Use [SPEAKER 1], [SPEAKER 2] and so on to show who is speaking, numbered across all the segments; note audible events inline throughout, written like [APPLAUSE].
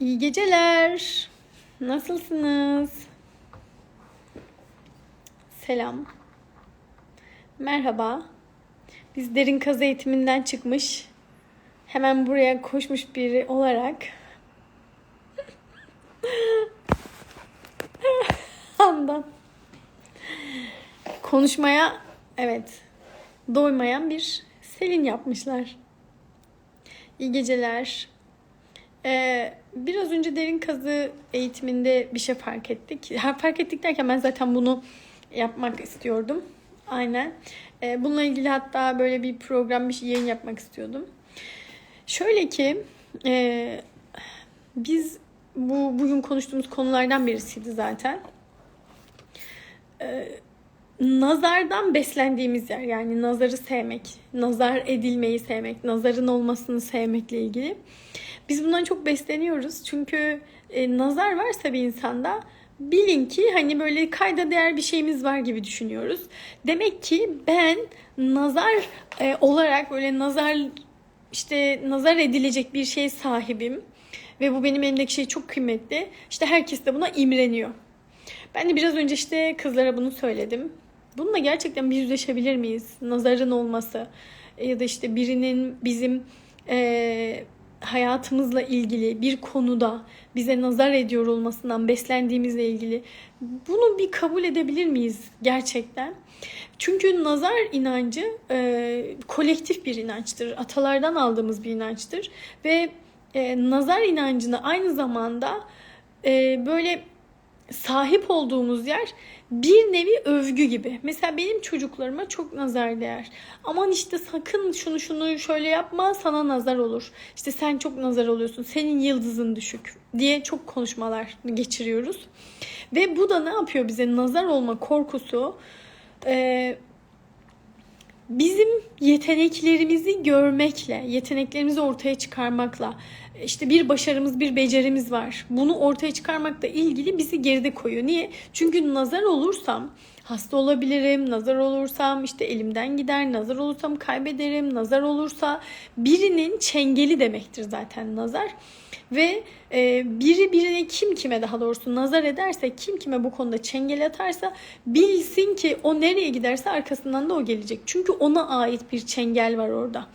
[SPEAKER 1] İyi geceler. Nasılsınız? Selam. Merhaba. Biz derin kaz eğitiminden çıkmış, hemen buraya koşmuş biri olarak [LAUGHS] Andan. Konuşmaya evet doymayan bir Selin yapmışlar. İyi geceler. Ee, biraz önce derin kazı eğitiminde bir şey fark ettik. Ha, fark ettik derken ben zaten bunu yapmak istiyordum. Aynen. Ee, bununla ilgili hatta böyle bir program, bir şey, yayın yapmak istiyordum. Şöyle ki e, biz bu bugün konuştuğumuz konulardan birisiydi zaten. Ee, nazardan beslendiğimiz yer yani nazarı sevmek, nazar edilmeyi sevmek, nazarın olmasını sevmekle ilgili. Biz bundan çok besleniyoruz. Çünkü e, nazar varsa bir insanda bilin ki hani böyle kayda değer bir şeyimiz var gibi düşünüyoruz. Demek ki ben nazar e, olarak böyle nazar işte nazar edilecek bir şey sahibim ve bu benim elimdeki şey çok kıymetli. İşte herkes de buna imreniyor. Ben de biraz önce işte kızlara bunu söyledim. Bununla gerçekten bir yüzleşebilir miyiz? Nazarın olması ya da işte birinin bizim e, hayatımızla ilgili bir konuda bize nazar ediyor olmasından beslendiğimizle ilgili bunu bir kabul edebilir miyiz gerçekten? Çünkü nazar inancı e, kolektif bir inançtır. Atalardan aldığımız bir inançtır. Ve e, nazar inancını aynı zamanda e, böyle sahip olduğumuz yer bir nevi övgü gibi. Mesela benim çocuklarıma çok nazar değer. Aman işte sakın şunu şunu şöyle yapma sana nazar olur. İşte sen çok nazar oluyorsun. Senin yıldızın düşük diye çok konuşmalar geçiriyoruz. Ve bu da ne yapıyor bize? Nazar olma korkusu bizim yeteneklerimizi görmekle, yeteneklerimizi ortaya çıkarmakla, işte bir başarımız, bir becerimiz var. Bunu ortaya çıkarmakla ilgili bizi geride koyuyor. Niye? Çünkü nazar olursam hasta olabilirim, nazar olursam işte elimden gider, nazar olursam kaybederim, nazar olursa birinin çengeli demektir zaten nazar. Ve e, biri birine kim kime daha doğrusu nazar ederse, kim kime bu konuda çengel atarsa bilsin ki o nereye giderse arkasından da o gelecek. Çünkü ona ait bir çengel var orada.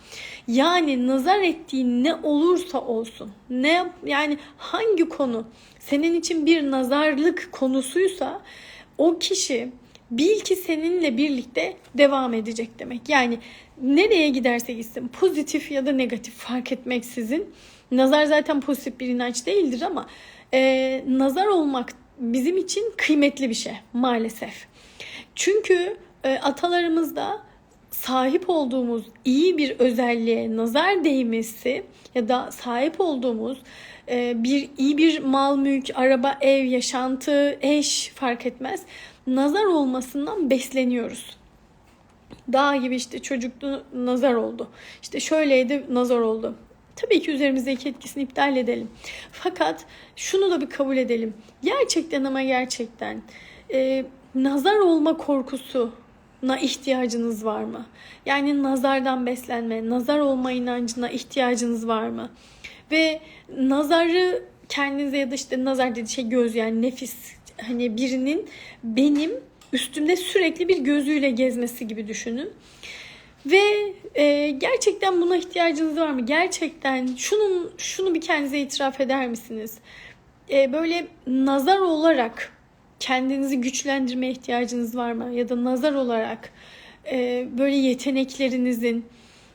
[SPEAKER 1] Yani nazar ettiğin ne olursa olsun, ne yani hangi konu senin için bir nazarlık konusuysa o kişi bil ki seninle birlikte devam edecek demek. Yani nereye giderse gitsin pozitif ya da negatif fark etmeksizin nazar zaten pozitif bir inanç değildir ama e, nazar olmak bizim için kıymetli bir şey maalesef. Çünkü e, atalarımızda sahip olduğumuz iyi bir özelliğe nazar değmesi ya da sahip olduğumuz e, bir iyi bir mal mülk, araba, ev, yaşantı, eş fark etmez nazar olmasından besleniyoruz. Dağ gibi işte çocuklu nazar oldu. İşte şöyleydi nazar oldu. Tabii ki üzerimizdeki etkisini iptal edelim. Fakat şunu da bir kabul edelim. Gerçekten ama gerçekten e, nazar olma korkusu na ihtiyacınız var mı? Yani nazardan beslenme, nazar olma inancına ihtiyacınız var mı? Ve nazarı kendinize ya da işte nazar dediği şey göz yani nefis hani birinin benim üstümde sürekli bir gözüyle gezmesi gibi düşünün. Ve e, gerçekten buna ihtiyacınız var mı? Gerçekten şunun şunu bir kendinize itiraf eder misiniz? E, böyle nazar olarak kendinizi güçlendirmeye ihtiyacınız var mı? Ya da nazar olarak e, böyle yeteneklerinizin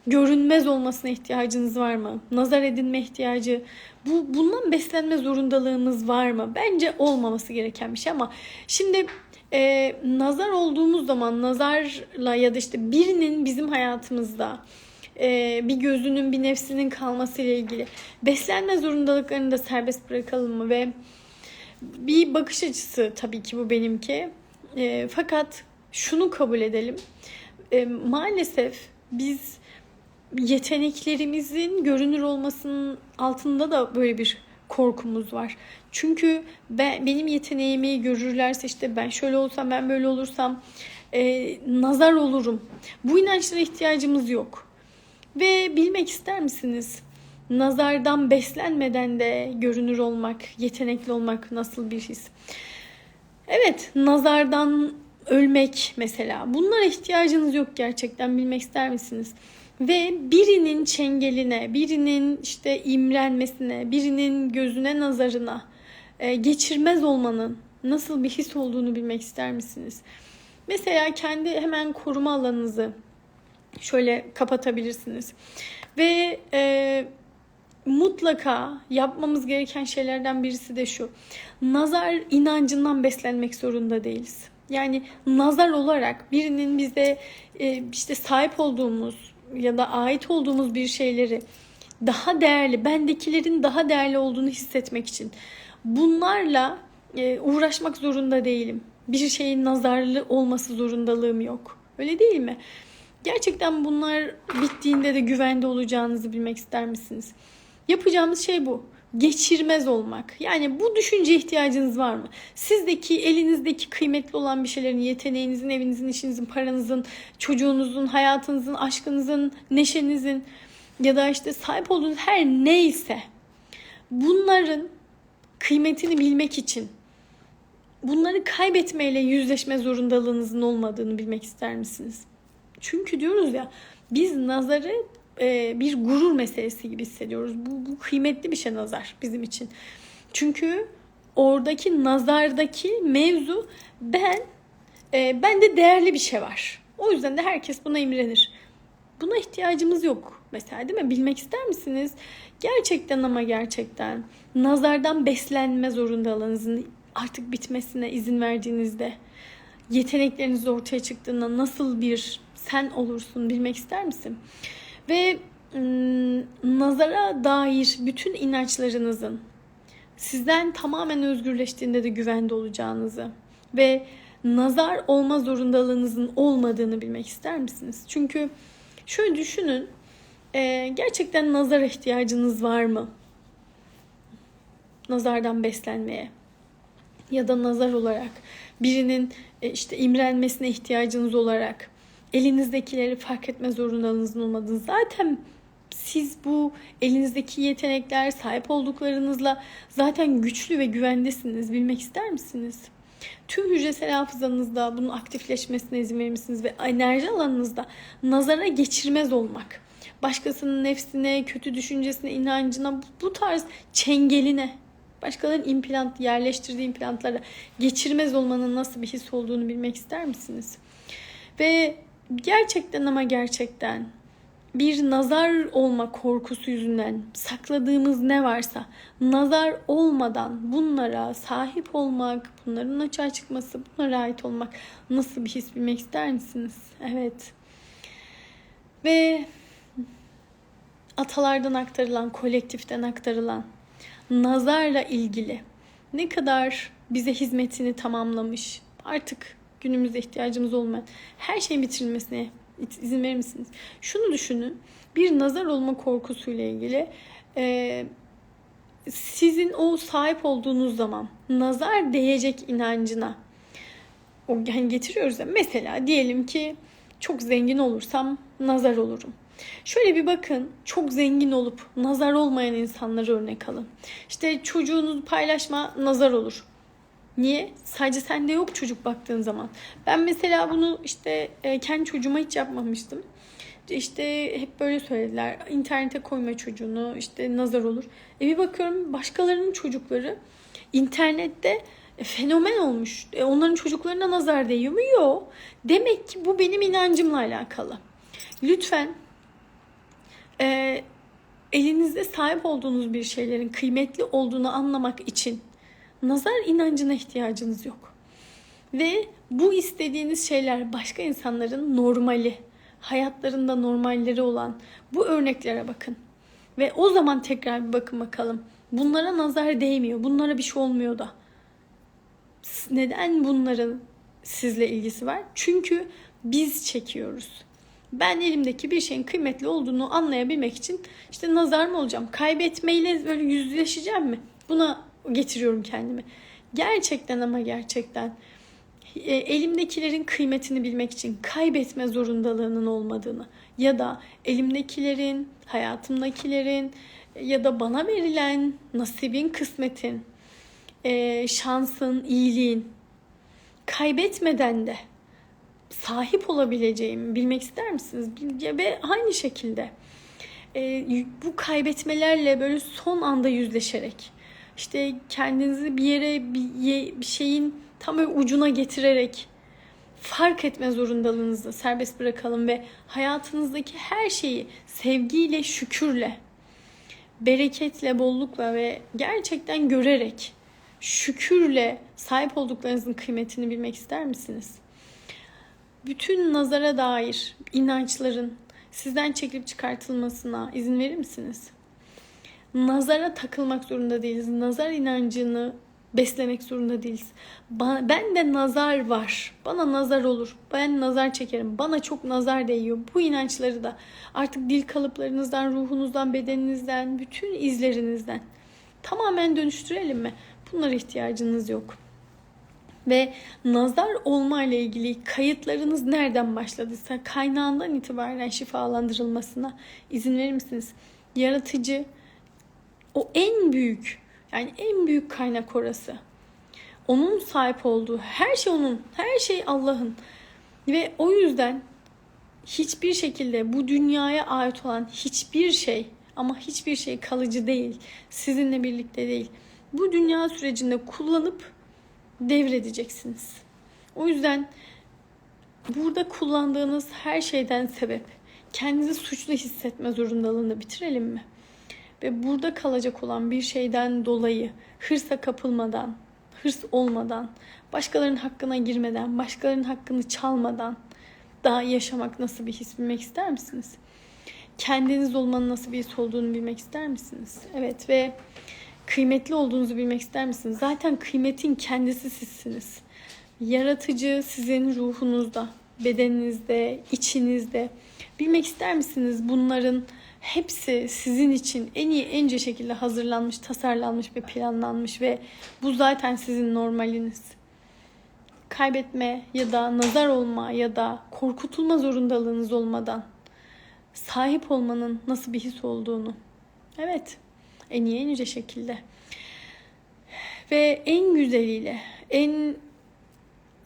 [SPEAKER 1] görünmez olmasına ihtiyacınız var mı? Nazar edinme ihtiyacı, bu bundan beslenme zorundalığımız var mı? Bence olmaması gereken bir şey ama şimdi e, nazar olduğumuz zaman nazarla ya da işte birinin bizim hayatımızda e, bir gözünün bir nefsinin kalması ile ilgili beslenme zorundalıklarını da serbest bırakalım mı ve bir bakış açısı tabii ki bu benimki. E, fakat şunu kabul edelim. E, maalesef biz yeteneklerimizin görünür olmasının altında da böyle bir korkumuz var. Çünkü ben benim yeteneğimi görürlerse işte ben şöyle olsam ben böyle olursam e, nazar olurum. Bu inançlara ihtiyacımız yok. Ve bilmek ister misiniz? nazardan beslenmeden de görünür olmak, yetenekli olmak nasıl bir his? Evet, nazardan ölmek mesela. Bunlara ihtiyacınız yok gerçekten bilmek ister misiniz? Ve birinin çengeline, birinin işte imrenmesine, birinin gözüne nazarına e, geçirmez olmanın nasıl bir his olduğunu bilmek ister misiniz? Mesela kendi hemen koruma alanınızı şöyle kapatabilirsiniz. Ve e, mutlaka yapmamız gereken şeylerden birisi de şu. Nazar inancından beslenmek zorunda değiliz. Yani nazar olarak birinin bize e, işte sahip olduğumuz ya da ait olduğumuz bir şeyleri daha değerli, bendekilerin daha değerli olduğunu hissetmek için bunlarla e, uğraşmak zorunda değilim. Bir şeyin nazarlı olması zorundalığım yok. Öyle değil mi? Gerçekten bunlar bittiğinde de güvende olacağınızı bilmek ister misiniz? Yapacağımız şey bu. Geçirmez olmak. Yani bu düşünce ihtiyacınız var mı? Sizdeki elinizdeki kıymetli olan bir şeylerin, yeteneğinizin, evinizin, işinizin, paranızın, çocuğunuzun, hayatınızın, aşkınızın, neşenizin ya da işte sahip olduğunuz her neyse bunların kıymetini bilmek için bunları kaybetmeyle yüzleşme zorundalığınızın olmadığını bilmek ister misiniz? Çünkü diyoruz ya biz nazarı e, bir gurur meselesi gibi hissediyoruz. Bu, bu kıymetli bir şey nazar bizim için. Çünkü oradaki nazardaki mevzu ben e, bende değerli bir şey var. O yüzden de herkes buna imrenir. Buna ihtiyacımız yok mesela değil mi? Bilmek ister misiniz? Gerçekten ama gerçekten nazardan beslenme zorundalığınızın artık bitmesine izin verdiğinizde yetenekleriniz ortaya çıktığında nasıl bir sen olursun bilmek ister misin? Ve nazara dair bütün inançlarınızın sizden tamamen özgürleştiğinde de güvende olacağınızı ve nazar olma zorundalığınızın olmadığını bilmek ister misiniz? Çünkü şöyle düşünün, gerçekten nazar ihtiyacınız var mı? Nazardan beslenmeye ya da nazar olarak birinin e, işte imrenmesine ihtiyacınız olarak elinizdekileri fark etme zorundalığınızın olmadığını zaten siz bu elinizdeki yetenekler sahip olduklarınızla zaten güçlü ve güvendesiniz. Bilmek ister misiniz? Tüm hücresel hafızanızda bunun aktifleşmesine izin verir misiniz? Ve enerji alanınızda nazara geçirmez olmak. Başkasının nefsine, kötü düşüncesine, inancına, bu tarz çengeline, başkalarının implant, yerleştirdiği implantlara geçirmez olmanın nasıl bir his olduğunu bilmek ister misiniz? Ve gerçekten ama gerçekten bir nazar olma korkusu yüzünden sakladığımız ne varsa nazar olmadan bunlara sahip olmak, bunların açığa çıkması, bunlara ait olmak nasıl bir his bilmek ister misiniz? Evet. Ve atalardan aktarılan, kolektiften aktarılan nazarla ilgili ne kadar bize hizmetini tamamlamış, artık günümüzde ihtiyacımız olmayan her şeyin bitirilmesine izin verir misiniz? Şunu düşünün. Bir nazar olma korkusuyla ilgili e, sizin o sahip olduğunuz zaman nazar değecek inancına o yani getiriyoruz ya. Mesela diyelim ki çok zengin olursam nazar olurum. Şöyle bir bakın çok zengin olup nazar olmayan insanları örnek alın. İşte çocuğunuzu paylaşma nazar olur. Niye? Sadece sende yok çocuk baktığın zaman. Ben mesela bunu işte e, kendi çocuğuma hiç yapmamıştım. İşte hep böyle söylediler. İnternete koyma çocuğunu işte nazar olur. E bir bakıyorum başkalarının çocukları internette e, fenomen olmuş. E onların çocuklarına nazar değiyor mu? Yok. Demek ki bu benim inancımla alakalı. Lütfen e, elinizde sahip olduğunuz bir şeylerin kıymetli olduğunu anlamak için nazar inancına ihtiyacınız yok. Ve bu istediğiniz şeyler başka insanların normali, hayatlarında normalleri olan bu örneklere bakın. Ve o zaman tekrar bir bakın bakalım. Bunlara nazar değmiyor. Bunlara bir şey olmuyor da. Neden bunların sizle ilgisi var? Çünkü biz çekiyoruz. Ben elimdeki bir şeyin kıymetli olduğunu anlayabilmek için işte nazar mı olacağım? Kaybetmeyle böyle yüzleşeceğim mi? Buna getiriyorum kendimi. Gerçekten ama gerçekten e, elimdekilerin kıymetini bilmek için kaybetme zorundalığının olmadığını ya da elimdekilerin, hayatımdakilerin ya da bana verilen nasibin, kısmetin, e, şansın, iyiliğin kaybetmeden de sahip olabileceğimi bilmek ister misiniz? Ve aynı şekilde e, bu kaybetmelerle böyle son anda yüzleşerek işte kendinizi bir yere bir, bir şeyin tam böyle ucuna getirerek fark etme zorundalığınızı serbest bırakalım ve hayatınızdaki her şeyi sevgiyle, şükürle, bereketle, bollukla ve gerçekten görerek, şükürle sahip olduklarınızın kıymetini bilmek ister misiniz? Bütün nazara dair inançların sizden çekilip çıkartılmasına izin verir misiniz? Nazara takılmak zorunda değiliz. Nazar inancını beslemek zorunda değiliz. Ben de nazar var. Bana nazar olur. Ben nazar çekerim. Bana çok nazar değiyor. Bu inançları da artık dil kalıplarınızdan, ruhunuzdan, bedeninizden, bütün izlerinizden tamamen dönüştürelim mi? Bunlara ihtiyacınız yok. Ve nazar olma ile ilgili kayıtlarınız nereden başladıysa kaynağından itibaren şifalandırılmasına izin verir misiniz? Yaratıcı o en büyük yani en büyük kaynak orası. Onun sahip olduğu her şey onun, her şey Allah'ın. Ve o yüzden hiçbir şekilde bu dünyaya ait olan hiçbir şey ama hiçbir şey kalıcı değil. Sizinle birlikte değil. Bu dünya sürecinde kullanıp devredeceksiniz. O yüzden burada kullandığınız her şeyden sebep kendinizi suçlu hissetme zorundalığını bitirelim mi? Ve burada kalacak olan bir şeyden dolayı hırsa kapılmadan, hırs olmadan, başkalarının hakkına girmeden, başkalarının hakkını çalmadan daha yaşamak nasıl bir his bilmek ister misiniz? Kendiniz olmanın nasıl bir his olduğunu bilmek ister misiniz? Evet ve kıymetli olduğunuzu bilmek ister misiniz? Zaten kıymetin kendisi sizsiniz. Yaratıcı sizin ruhunuzda, bedeninizde, içinizde. Bilmek ister misiniz bunların hepsi sizin için en iyi ence şekilde hazırlanmış, tasarlanmış ve planlanmış ve bu zaten sizin normaliniz. Kaybetme ya da nazar olma ya da korkutulma zorundalığınız olmadan sahip olmanın nasıl bir his olduğunu. Evet, en iyi en yüce şekilde. Ve en güzeliyle, en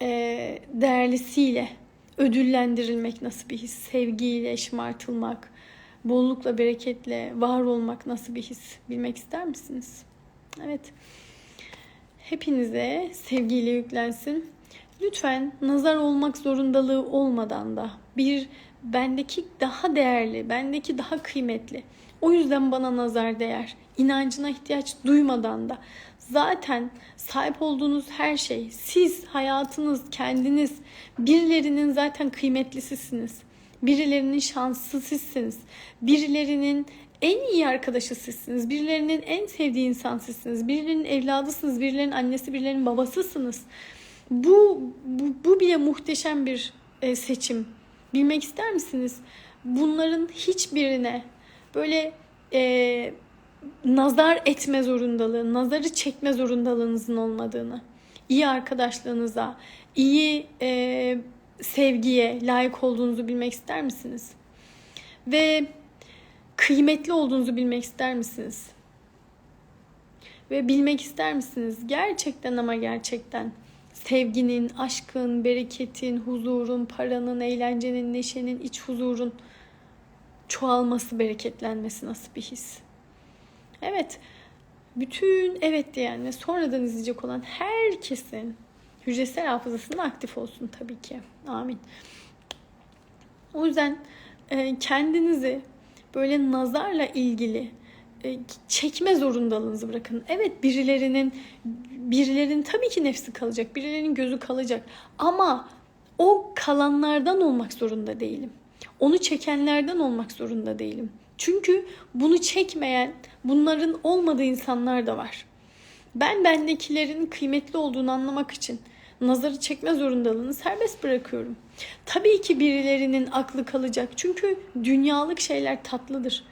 [SPEAKER 1] e, değerlisiyle ödüllendirilmek nasıl bir his? Sevgiyle şımartılmak, bollukla, bereketle var olmak nasıl bir his bilmek ister misiniz? Evet. Hepinize sevgiyle yüklensin. Lütfen nazar olmak zorundalığı olmadan da bir bendeki daha değerli, bendeki daha kıymetli. O yüzden bana nazar değer. İnancına ihtiyaç duymadan da zaten sahip olduğunuz her şey, siz, hayatınız, kendiniz, birilerinin zaten kıymetlisisiniz. Birilerinin şanslı sizsiniz. Birilerinin en iyi arkadaşı sizsiniz. Birilerinin en sevdiği insan sizsiniz. Birilerinin evladısınız. Birilerinin annesi, birilerinin babasısınız. Bu, bu, bu bile muhteşem bir e, seçim. Bilmek ister misiniz? Bunların hiçbirine böyle e, nazar etme zorundalığı, nazarı çekme zorundalığınızın olmadığını, iyi arkadaşlığınıza, iyi e, sevgiye layık olduğunuzu bilmek ister misiniz? Ve kıymetli olduğunuzu bilmek ister misiniz? Ve bilmek ister misiniz? Gerçekten ama gerçekten sevginin, aşkın, bereketin, huzurun, paranın, eğlencenin, neşenin, iç huzurun çoğalması, bereketlenmesi nasıl bir his? Evet, bütün evet diyen ve sonradan izleyecek olan herkesin hücresel hafızasının aktif olsun tabii ki. Amin. O yüzden e, kendinizi böyle nazarla ilgili e, çekme zorundalığınızı bırakın. Evet birilerinin birilerinin tabii ki nefsi kalacak, birilerinin gözü kalacak ama o kalanlardan olmak zorunda değilim. Onu çekenlerden olmak zorunda değilim. Çünkü bunu çekmeyen, bunların olmadığı insanlar da var. Ben bendekilerin kıymetli olduğunu anlamak için nazarı çekme zorundalığını serbest bırakıyorum. Tabii ki birilerinin aklı kalacak. Çünkü dünyalık şeyler tatlıdır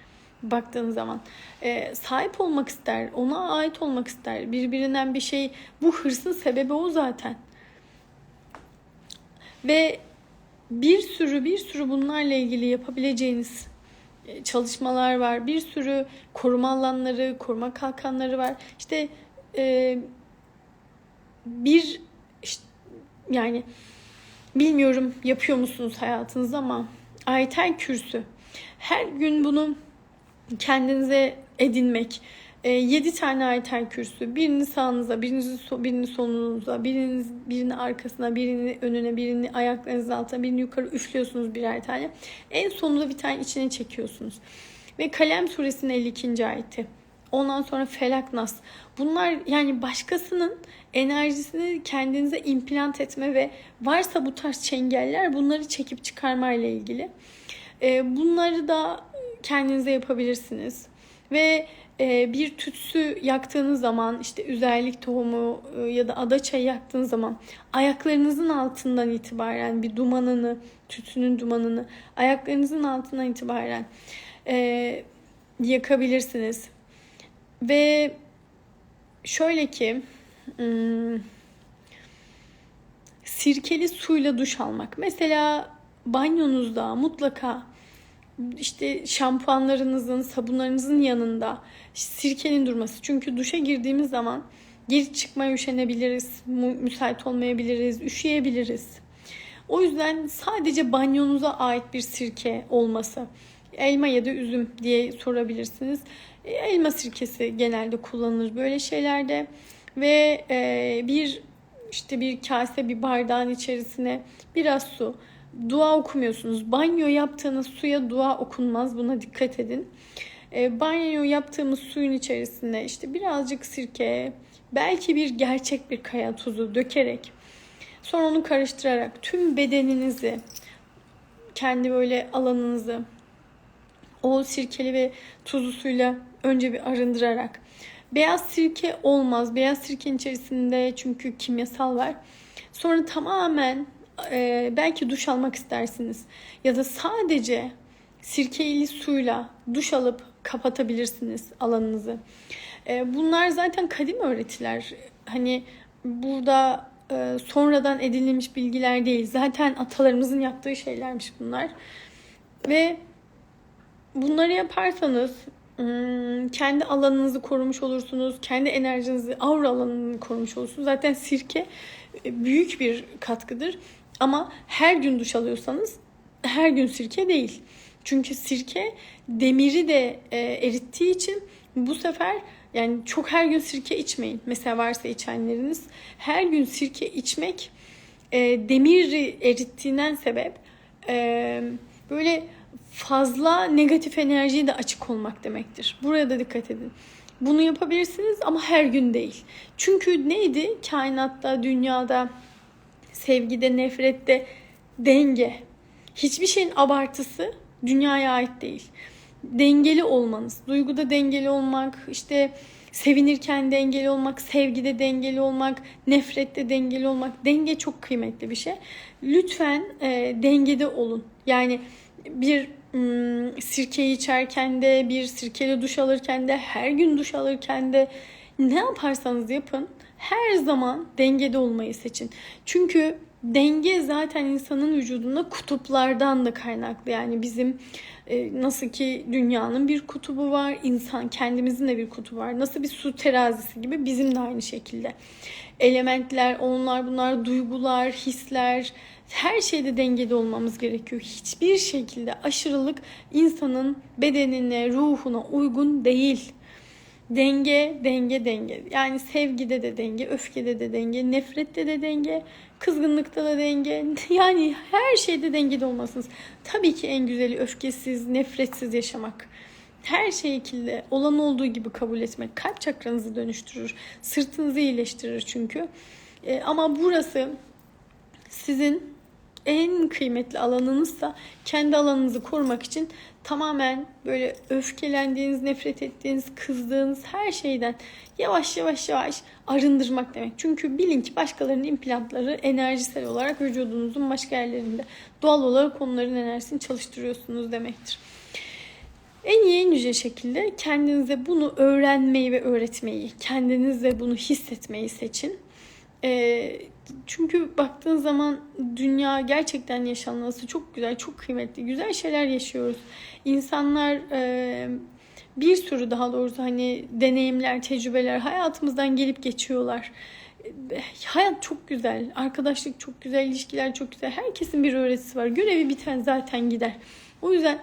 [SPEAKER 1] baktığın zaman. E, sahip olmak ister, ona ait olmak ister. Birbirinden bir şey, bu hırsın sebebi o zaten. Ve bir sürü bir sürü bunlarla ilgili yapabileceğiniz e, çalışmalar var. Bir sürü koruma alanları, koruma kalkanları var. İşte e, bir yani bilmiyorum yapıyor musunuz hayatınızda ama ayetel kürsü. Her gün bunu kendinize edinmek. E, 7 tane ayetel kürsü. Birini sağınıza, birini, so, birini solunuza, biriniz, birini arkasına, birini önüne, birini ayaklarınızın altına, birini yukarı üflüyorsunuz birer tane. En sonunda bir tane içine çekiyorsunuz. Ve Kalem suresinin 52. ayeti. Ondan sonra Felak Nas. Bunlar yani başkasının enerjisini kendinize implant etme ve varsa bu tarz çengeller bunları çekip çıkarma ile ilgili. E, bunları da kendinize yapabilirsiniz. Ve e, bir tütsü yaktığınız zaman işte üzerlik tohumu e, ya da adaçayı yaktığınız zaman ayaklarınızın altından itibaren bir dumanını, tütsünün dumanını ayaklarınızın altından itibaren e, yakabilirsiniz. Ve şöyle ki hmm, sirkeli suyla duş almak. Mesela banyonuzda mutlaka işte şampuanlarınızın, sabunlarınızın yanında sirkenin durması. Çünkü duşa girdiğimiz zaman geri çıkmaya üşenebiliriz, müsait olmayabiliriz, üşüyebiliriz. O yüzden sadece banyonuza ait bir sirke olması. Elma ya da üzüm diye sorabilirsiniz. E, elma sirkesi genelde kullanılır böyle şeylerde ve e, bir işte bir kase bir bardağın içerisine biraz su. Dua okumuyorsunuz. Banyo yaptığınız suya dua okunmaz. Buna dikkat edin. E, banyo yaptığımız suyun içerisine işte birazcık sirke, belki bir gerçek bir kaya tuzu dökerek sonra onu karıştırarak tüm bedeninizi kendi böyle alanınızı o sirkeli ve tuzlu suyla önce bir arındırarak. Beyaz sirke olmaz. Beyaz sirkenin içerisinde çünkü kimyasal var. Sonra tamamen e, belki duş almak istersiniz. Ya da sadece sirkeli suyla duş alıp kapatabilirsiniz alanınızı. E, bunlar zaten kadim öğretiler. Hani burada e, sonradan edinilmiş bilgiler değil. Zaten atalarımızın yaptığı şeylermiş bunlar. Ve bunları yaparsanız Hmm, kendi alanınızı korumuş olursunuz. Kendi enerjinizi, aura alanını korumuş olursunuz. Zaten sirke e, büyük bir katkıdır. Ama her gün duş alıyorsanız her gün sirke değil. Çünkü sirke demiri de e, erittiği için bu sefer yani çok her gün sirke içmeyin. Mesela varsa içenleriniz her gün sirke içmek e, demiri erittiğinden sebep e, böyle fazla negatif enerjiye de açık olmak demektir. Buraya da dikkat edin. Bunu yapabilirsiniz ama her gün değil. Çünkü neydi? Kainatta, dünyada, sevgide, nefrette denge. Hiçbir şeyin abartısı dünyaya ait değil. Dengeli olmanız, duyguda dengeli olmak, işte sevinirken dengeli olmak, sevgide dengeli olmak, nefrette dengeli olmak. Denge çok kıymetli bir şey. Lütfen e, dengede olun. Yani bir sirkeyi içerken de, bir sirkeli duş alırken de, her gün duş alırken de ne yaparsanız yapın her zaman dengede olmayı seçin. Çünkü denge zaten insanın vücudunda kutuplardan da kaynaklı. Yani bizim e, nasıl ki dünyanın bir kutubu var, insan kendimizin de bir kutubu var. Nasıl bir su terazisi gibi bizim de aynı şekilde. Elementler, onlar bunlar, duygular, hisler, her şeyde dengede olmamız gerekiyor. Hiçbir şekilde aşırılık insanın bedenine, ruhuna uygun değil. Denge, denge, denge. Yani sevgide de denge, öfkede de denge, nefrette de denge, kızgınlıkta da denge. [LAUGHS] Yani her şeyde dengede olmasınız. Tabii ki en güzeli öfkesiz, nefretsiz yaşamak. Her şekilde olan olduğu gibi kabul etmek kalp çakranızı dönüştürür. Sırtınızı iyileştirir çünkü. E, ama burası sizin en kıymetli alanınızsa kendi alanınızı korumak için tamamen böyle öfkelendiğiniz, nefret ettiğiniz, kızdığınız her şeyden yavaş yavaş yavaş arındırmak demek. Çünkü bilin ki başkalarının implantları enerjisel olarak vücudunuzun başka yerlerinde doğal olarak onların enerjisini çalıştırıyorsunuz demektir. En iyi en yüce şekilde kendinize bunu öğrenmeyi ve öğretmeyi, kendinizle bunu hissetmeyi seçin. Ee, Çünkü baktığın zaman dünya gerçekten yaşanması çok güzel, çok kıymetli. Güzel şeyler yaşıyoruz. İnsanlar e, bir sürü daha doğrusu hani deneyimler, tecrübeler hayatımızdan gelip geçiyorlar. E, Hayat çok güzel, arkadaşlık çok güzel, ilişkiler çok güzel. Herkesin bir öğretisi var. Görevi biten zaten gider. O yüzden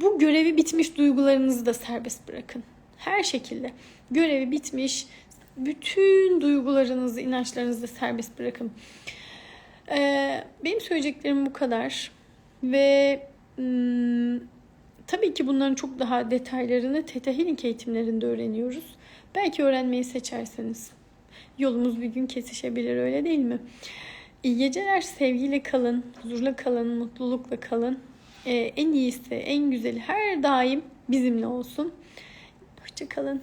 [SPEAKER 1] bu görevi bitmiş duygularınızı da serbest bırakın. Her şekilde. Görevi bitmiş bütün duygularınızı, inançlarınızı da serbest bırakın. Ee, benim söyleyeceklerim bu kadar. Ve hmm, tabii ki bunların çok daha detaylarını Theta Healing eğitimlerinde öğreniyoruz. Belki öğrenmeyi seçerseniz. Yolumuz bir gün kesişebilir öyle değil mi? İyi geceler, sevgiyle kalın, huzurla kalın, mutlulukla kalın. Ee, en iyisi, en güzeli her daim bizimle olsun. Hoşçakalın.